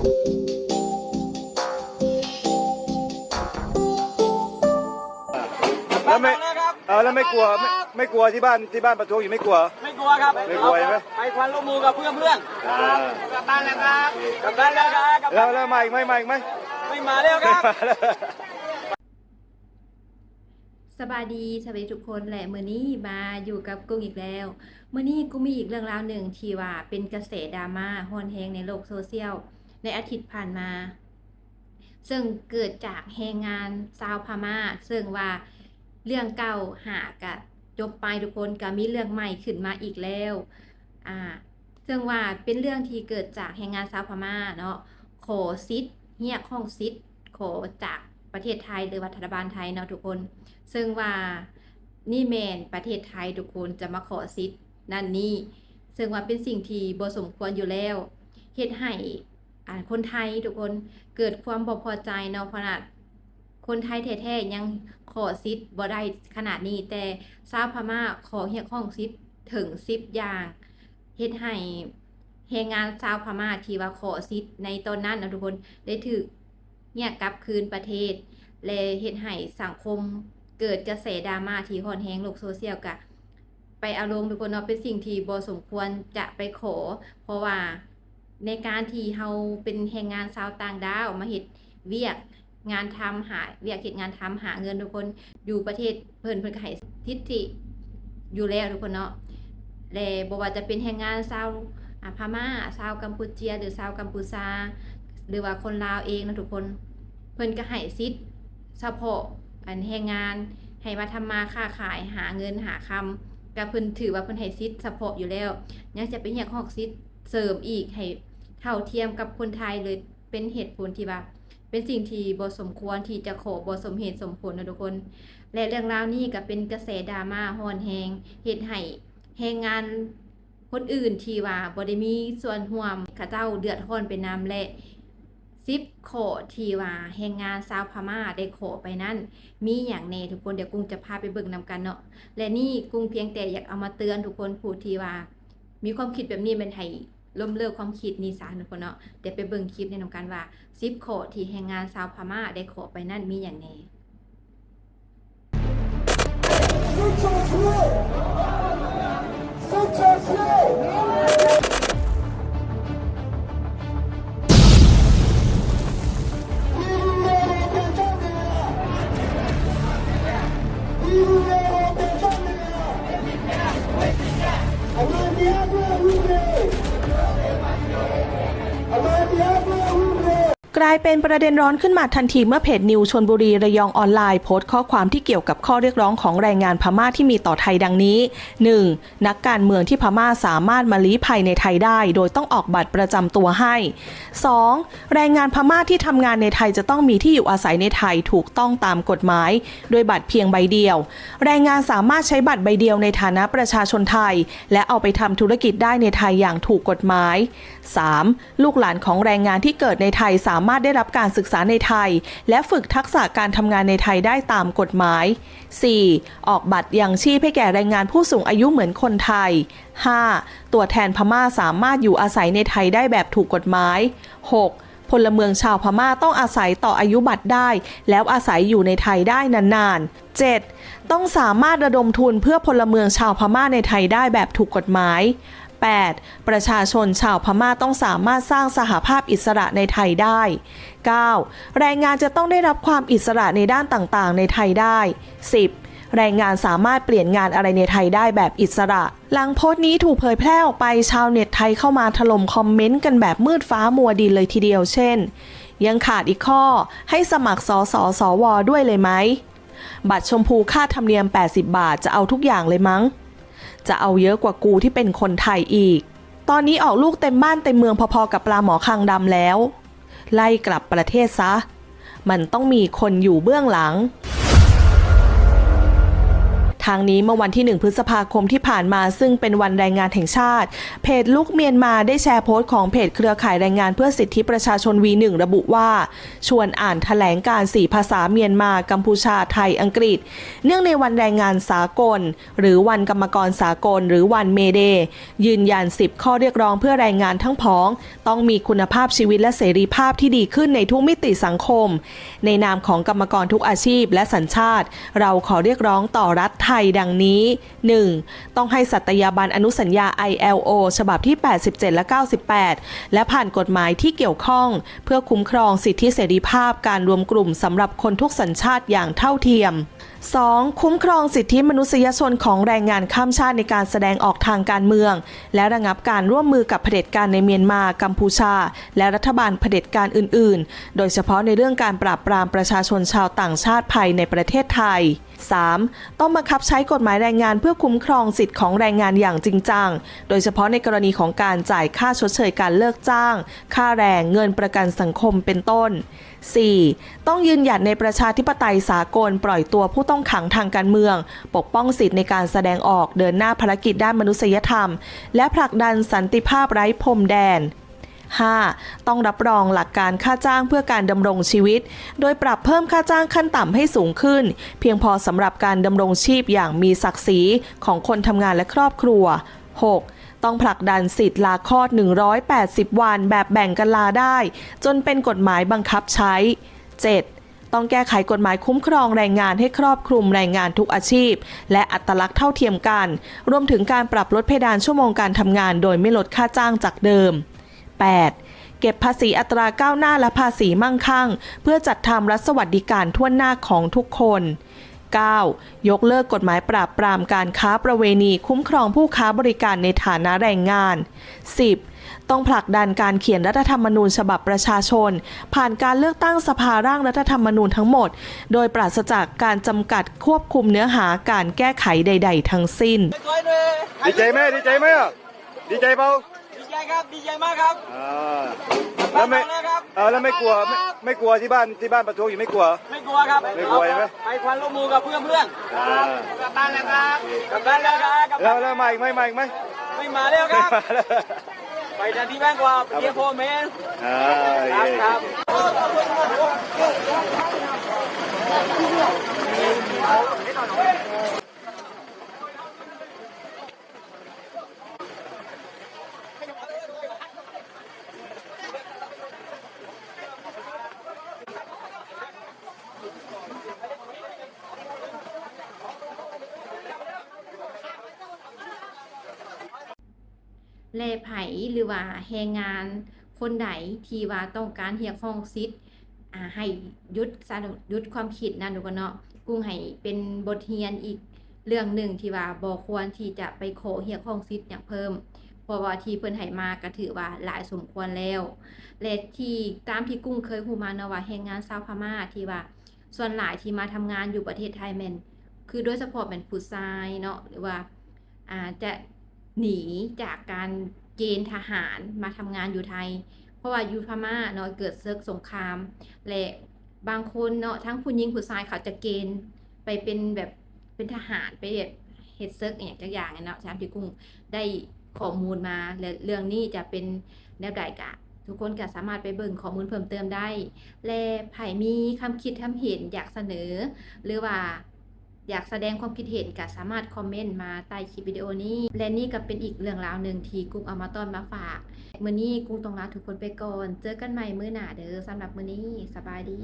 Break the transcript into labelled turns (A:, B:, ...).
A: แล้วไม่
B: แล้วครับ
A: เออแล้วไม่กลัวไม่ไม่กลัวที่บ้านที่บ้านประท้วงอยู่ไม่กลัว
B: ไม่กลัวครับ
A: ไม่กลัวใช่ไหม
B: ไปควันลูกมือกับเพื่อนเพื่อน
A: อ่า
B: กลับบ้านแล้วครับกลับบ้านแล้วครับกลับ
A: แล้
B: บ้า
A: วนแล้วมาอีกไหมมาอีกไหม
B: ไม่มาแล้วครับ
C: สบายดีสวัสดีทุกคนแหละมื้อนี้มาอยู่กับกุ้งอีกแล้วมื้อนี้กุ้งมีอีกเรื่องราวหนึ่งที่ว่าเป็นกระแสดราม่าฮอนแฮงในโลกโซเชียล ในอาทิตย์ผ่านมา ซึ่งเกิดจากแรงงานชาวพม่า ซึ่งว่าเรื่องเก่าหากะจบไปทุกคนก็มีเรื่องใหม่ขึ้นมาอีกแล้วอ่าซึ่งว่าเป็นเรื่องที่เกิดจากแรงงานชาวพม่าเนาะขอซิทธิ์เฮียกห้องซิทธิ์ขอจากประเทศไทยหรือว่ารัฐบาลไทยเนาะทุกคน ซึ่งว่านี่แมนประเทศไทยทุกคนจะมาขอสิทธิ์นั่นนี่ซึ่งว่าเป็นสิ่งที่บ่สมควรอยู่แล้วเฮ็ดให้ คนไทยทุกคนเกิดความบ่พอใจเนาะขนาดคนไทยแท้ๆยังขอสิทบ่ได้ขนาดนี้ แต่ชาวพม่าขอเรียกร้องสิทถึง10อย่างเฮ็ดให้แรงงานชาวพม่าที่ว่าขอสิทในตอนนั้นนะทุกคนได้ถูกเนี่ยกลับคืนประเทศและเฮ็ดให้สังคมเกิดกระแสดราม่าที่ฮอนแฮงโลกโซเชียลกะ ไปอารมณ์ทุกคนเนาะเป็นสิ่งที่บ่สมควรจะไปขอ เพราะว่า ในการที่เฮาเป็นแรงงานชาวต่างดาวมาเฮ็ดเวียกงานทำหาเวียกเฮ็ดงานทำหาเงินทุกคนอยู่ประเทศเพิ่นเพิ่นก็ให้ทิฐิอยู่แล้วทุกคนเนาะและบ่ว่าจะเป็นแรงงานชาวอ่าพม่าชาวกัมพูเชียหรือชาวกัมพูชาหรือว่าคนลาวเองนะทุกคนเพิ่นก็ให้สิทธิ์เฉพาะอันแรงงานให้มาทำมาค้าขายหาเงินหาคำก็เพิ่นถือว่าเพิ่นให้สิทธิ์เฉพาะอยู่แล้วยังจะเป็นอยกฮอกสิทธิ์เสริมอีกให้ เท่าเทียมกับคนไทยเลยเป็นเหตุผลที่ว่าเป็นสิ่งที่บ่สมควรที่จะขอบ่สมเหตุสมผลนะทุกคน และเรื่องราวนี้ก็เป็นกระแสดราม่าฮอนแฮงเฮ็ดให้แรงงานคนอื่นที่ว่าบ่ได้มีส่วนร่วมเขาเจ้าเดือดร้อนไปนํและซิปโขที่ว่าแรงงานชาวพม่าได้โขไปนั้นมีอย่างแน่ทุกคนเดี๋ยวกุ้งจะพาไปเบิ่งนำกันเนาะและนี่กุ้งเพียงแต่อยากเอามาเตือนทุกคนผู้ที่ว่า มีความคิดแบบนี้เป็นให้ ล้มเลิกความคิดนี้ซะทุกคนเนาะเดี๋ยวไปเบิ่งคลิปในนำกันว่าซิปโคที่แรงงานชาวพม่าได้โขไปนั่นมีอย่างแน่
D: กลายเป็นประเด็นร้อนขึ้นมาทันทีเมื่อเพจนิวชนบุรีระยองออนไลน์โพสต์ข้อความที่เกี่ยวกับข้อเรียกร้องของแรงงานพม่าที่มีต่อไทยดังนี้ 1. นักการเมืองที่พม่าสามารถมาลี้ภัยในไทยได้ โดยต้องออกบัตรประจำตัวให้ 2. แรงงานพม่าที่ทำงานในไทยจะต้องมีที่อยู่อาศัยในไทยถูกต้องตามกฎหมาย โดยบัตรเพียงใบเดียว แรงงานสามารถใช้บัตรใบเดียวในฐานะประชาชนไทย และเอาไปทำธุรกิจได้ในไทยอย่างถูกกฎหมาย 3. ลูกหลานของแรงงานที่เกิดในไทยสามารถามารถได้รับการศึกษาในไทย และฝึกทักษะการทำงานในไทยได้ตามกฎหมาย 4. ออกบัตรยังชีพให้แก่แรงงานผู้สูงอายุเหมือนคนไทย 5. ตัวแทนพม่าสามารถอยู่อาศัยในไทยได้แบบถูกกฎหมาย 6. พลเมืองชาวพม่าต้องอาศัยต่ออายุบัตรได้ แล้วอาศัยอยู่ในไทยได้นานๆ 7. ต้องสามารถระดมทุนเพื่อพลเมืองชาวพม่าในไทยได้แบบถูกกฎหมาย 8. ประชาชนชาวพม่าต้องสามารถสร้างสหภาพอิสระในไทยได้ 9. แรงงานจะต้องได้รับความอิสระในด้านต่างๆ ในไทยได้ 10. แรงงานสามารถเปลี่ยนงานอะไรในไทยได้แบบอิสระ หลังโพสต์นี้ถูกเผยแพร่ออกไปชาวเน็ตไทยเข้ามาถล่มคอมเมนต์กันแบบมืดฟ้ามัวดินเลยทีเดียวเช่น ยังขาดอีกข้อให้สมัครสสสวด้วยเลยไหมบัตรชมพูค่าธรรมเนียม 80 บาทจะเอาทุกอย่างเลยมั้ง จะเอาเยอะกว่ากูที่เป็นคนไทยอีก ตอนนี้ออกลูกเต็มบ้านเต็มเมืองพอๆกับปลาหมอคางดำแล้ว ไล่กลับประเทศซะ มันต้องมีคนอยู่เบื้องหลัง ทางนี้เมื่อวันที่ 1 พฤษภาคมที่ผ่านมาซึ่งเป็นวันแรงงานแห่งชาติ เพจลูกเมียนมาได้แชร์โพสต์ของเพจเครือข่ายแรงงานเพื่อสิทธิประชาชน V1 ระบุว่า ชวนอ่านแถลงการ 4 ภาษาเมียนมา กัมพูชา ไทย อังกฤษ เนื่องในวันแรงงานสากล หรือวันกรรมกรสากล หรือวันเมเดย์ยืนยัน 10 ข้อเรียกร้องเพื่อแรงงานทั้งพ้อง ต้องมีคุณภาพชีวิตและเสรีภาพที่ดีขึ้นในทุกมิติสังคม ในนามของกรรมกรทุกอาชีพและสัญชาติ เราขอเรียกร้องต่อรัฐไทยดังนี้ 1. ต้องให้สัตยาบันอนุสัญญา ILO ฉบับที่ 87 และ 98 และผ่านกฎหมายที่เกี่ยวข้อง เพื่อคุ้มครองสิทธิเสรีภาพการรวมกลุ่มสำหรับคนทุกสัญชาติอย่างเท่าเทียม 2. คุ้มครองสิทธิมนุษยชนของแรงงานข้ามชาติในการแสดงออกทางการเมือง และระงับการร่วมมือกับเผด็จการในเมียนมา กัมพูชา และรัฐบาลเผด็จการอื่น ๆ โดยเฉพาะในเรื่องการปราบปรามประชาชนชาวต่างชาติภายในประเทศไทย 3. ต้องบังคับใช้กฎหมายแรงงานเพื่อคุ้มครองสิทธิของแรงงานอย่างจริงจัง โดยเฉพาะในกรณีของการจ่ายค่าชดเชยการเลิกจ้าง ค่าแรงเงินประกันสังคมเป็นต้น 4. ต้องยืนหยัดในประชาธิปไตยสากลปล่อยตัวผู้ต้องขังทางการเมือง ปกป้องสิทธิในการแสดงออกเดินหน้าภารกิจด้านมนุษยธรรม และผลักดันสันติภาพไร้พรมแดน 5. ต้องรับรองหลักการค่าจ้างเพื่อการดำรงชีวิต โดยปรับเพิ่มค่าจ้างขั้นต่ำให้สูงขึ้น เพียงพอสำหรับการดำรงชีพอย่างมีศักดิ์ศรีของคนทำงานและครอบครัว 6. ต้องผลักดันสิทธิ์ลาคลอด 180 วันแบบแบ่งกันลาได้ จนเป็นกฎหมายบังคับใช้ 7. ต้องแก้ไขกฎหมายคุ้มครองแรงงานให้ครอบคลุมแรงงานทุกอาชีพ และอัตลักษณ์เท่าเทียมกัน รวมถึงการปรับลดเพดานชั่วโมงการทำงานโดยไม่ลดค่าจ้างจากเดิม 8. เก็บภาษีอัตราก้าวหน้าและภาษีมั่งคั่ง เพื่อจัดทำรัฐสวัสดิการทั่วหน้าของทุกคน 9. ยกเลิกกฎหมายปราบปรามการค้าประเวณีคุ้มครองผู้ค้าบริการในฐานะแรงงาน 10. ต้องผลักดันการเขียนรัฐธรรมนูญฉบับประชาชน ผ่านการเลือกตั้งสภาร่างรัฐธรรมนูญทั้งหมด โดยปราศจากการจำกัดควบคุมเนื้อหาการแก้ไขใด ๆ ทั้งสิ้น
A: ดีใจไหมดีใจไหมดีใจเปล่า
B: ครับดีใจมากครับ
A: อ่าแล้วไม่
B: บ้านเราเลยครับ
A: เออแล้วไม่กลัวไม่ไม่กลัวที่บ้านที่บ้านประท้วงอยู่ไม่กลัว
B: ไม่กลัวครับ
A: ไม่กลัวใช่ไหม
B: ไปควันร่วมมือกับเพื่อนเพื่อน
A: อ่า
B: กลับบ้านแล้วครับกลับบ้านแล้วครับกลับ
A: แล้
B: บ้า
A: วนแล้วมาอีกไหมมาอีกไหม
B: ไม่มาแล้วครับ
A: มาแล้ว
B: ไปทันทีแม่งกว่าเยี่ยมพ่อแม่
A: อ่า
B: ครับ
A: เย้
B: ครับ
C: แลไผหรือว่าแรงงานคนใดที่ว่าต้องการเรียกร้องสิทธิ์อ่าให้ยุดซะหยุดความคิดนั่นดูกันเนาะกุ้งให้เป็นบทเรียนอีกเรื่องหนึ่งที่ว่าบ่ควรที่จะไปขอเรียกร้องสิทธิ์อย่างเพิ่มเพราะว่าที่เพิ่นให้มาก็ถือว่าหลายสมควรแล้วและที่ตามที่กุ้งเคยฮู้มาเนาะว่าแรงงานชาวพม่าที่ว่าส่วนหลายที่มาทำงานอยู่ประเทศไทยแม่นคือโดยเฉพาะแม่นผู้ชายเนาะหรือว่าอ่าจะ หนีจากการเกณฑ์ทหารมาทำงานอยู่ไทย เพราะว่าอยู่พม่าเนาะเกิดศึกสงครามและบางคนเนาะทั้งผู้หญิงผู้ชายเขาจะเกณฑ์ไปเป็นแบบเป็นทหารไปเฮ็ดเฮ็ดซึกอย่างจักอย่างเนาะตามที่กุ้งได้ข้อมูลมาและเรื่องนี้จะเป็นแนวใดกะทุกคนก็สามารถไปเบิ่งข้อมูลเพิ่มเติมได้ และไผ่มีคำคิดคำเห็นอยากเสนอ หรือว่า อยากแสดงความคิดเห็นก็สามารถคอมเมนต์มาใต้คลิปวิดีโอนี้ และนี่ก็เป็นอีกเรื่องราวหนึ่งที่กุ้งเอามาต้อนมาฝากมื้อนี้กุ้งต้องลาทุกคนไปก่อน เจอกันใหม่มื้อหน้าเด้อสำหรับมื้อนี้สบายดี